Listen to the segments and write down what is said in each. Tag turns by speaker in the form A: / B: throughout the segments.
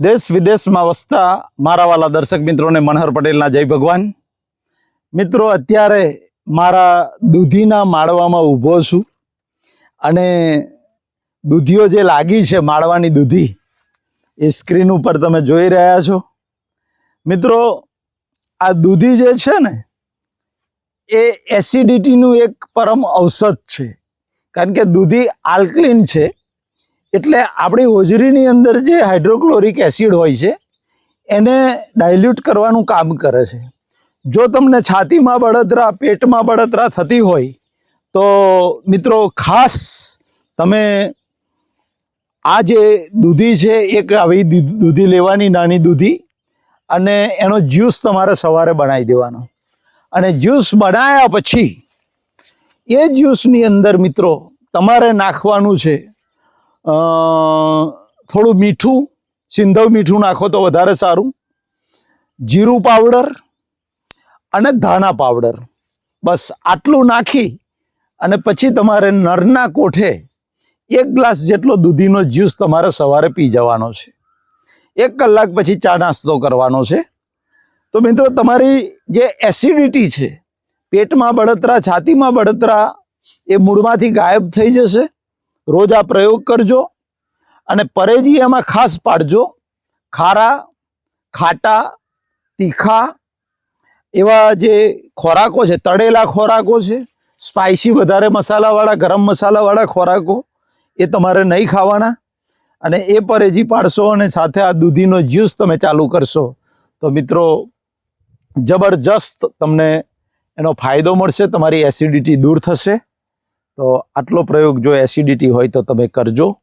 A: દેશ વિદેશમાં વસતા મારા વાલા દર્શક મિત્રોને મનહર પટેલના જય ભગવાન. મિત્રો, અત્યારે મારા દૂધીના માળવામાં ઊભો છું અને દૂધીઓ જે લાગી છે માળવાની દૂધી એ સ્ક્રીન ઉપર તમે જોઈ રહ્યા છો. મિત્રો, આ દૂધી જે છે ને, એ એસિડિટીનું એક પરમ ઔષધ છે. કારણ કે દૂધી આલ્કલિન છે એટલે આપણી હોજરીની અંદર જે હાઇડ્રોક્લોરિક એસિડ હોય છે, એને ડાયલ્યુટ કરવાનું કામ કરે છે. જો તમને છાતીમાં બળતરા, પેટમાં બળતરા થતી હોય, તો મિત્રો ખાસ તમે આ જે દૂધી છે, એક આવી દૂધી લેવાની, નાની દૂધી, અને એનો જ્યુસ તમારે સવારે બનાવી દેવાનો. અને જ્યુસ બનાવ્યા પછી એ જ્યુસની અંદર મિત્રો તમારે નાખવાનું છે થોડું મીઠું, સિંધવ મીઠું નાખો તો વધારે સારું. જીરું પાવડર અને ધાણા પાવડર. બસ આટલું નાખી અને પછી તમારે નરના કોઠે એક ગ્લાસ જેટલો દૂધીનો જ્યુસ તમારે સવારે પી જવાનો છે. એક કલાક પછી ચા નાસ્તો કરવાનો છે. તો મિત્રો તમારી જે એસિડિટી છે, પેટમાં બળતરા, છાતીમાં બળતરા એ મૂળમાંથી ગાયબ થઈ જશે. રોજ આ પ્રયોગ કરજો અને પરેજી એમાં ખાસ પાડજો. ખારા, ખાટા, તીખા એવા જે ખોરાકો છે, તળેલા ખોરાકો છે સ્પાઇસી વધારે મસાલાવાળા, ગરમ મસાલાવાળા ખોરાકો, એ તમારે નહીં ખાવાના. અને એ પરેજી પાડશો અને સાથે આ દૂધીનો જ્યુસ તમે ચાલુ કરશો. તો મિત્રો, જબરજસ્ત તમને એનો ફાયદો મળશે, તમારી એસિડિટી દૂર થશે. તો આટલો પ્રયોગ જો એસિડિટી હોય તો તમે કરજો.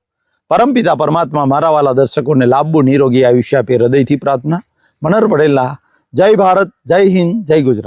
A: પરમપિતા પરમાત્મા મારા વાલા દર્શકોને લાંબુ નિરોગી આયુષ્ય આપે હૃદયથી પ્રાર્થના. મનર પડેલા જય ભારત, જય હિન્દ, જય ગુજરાત.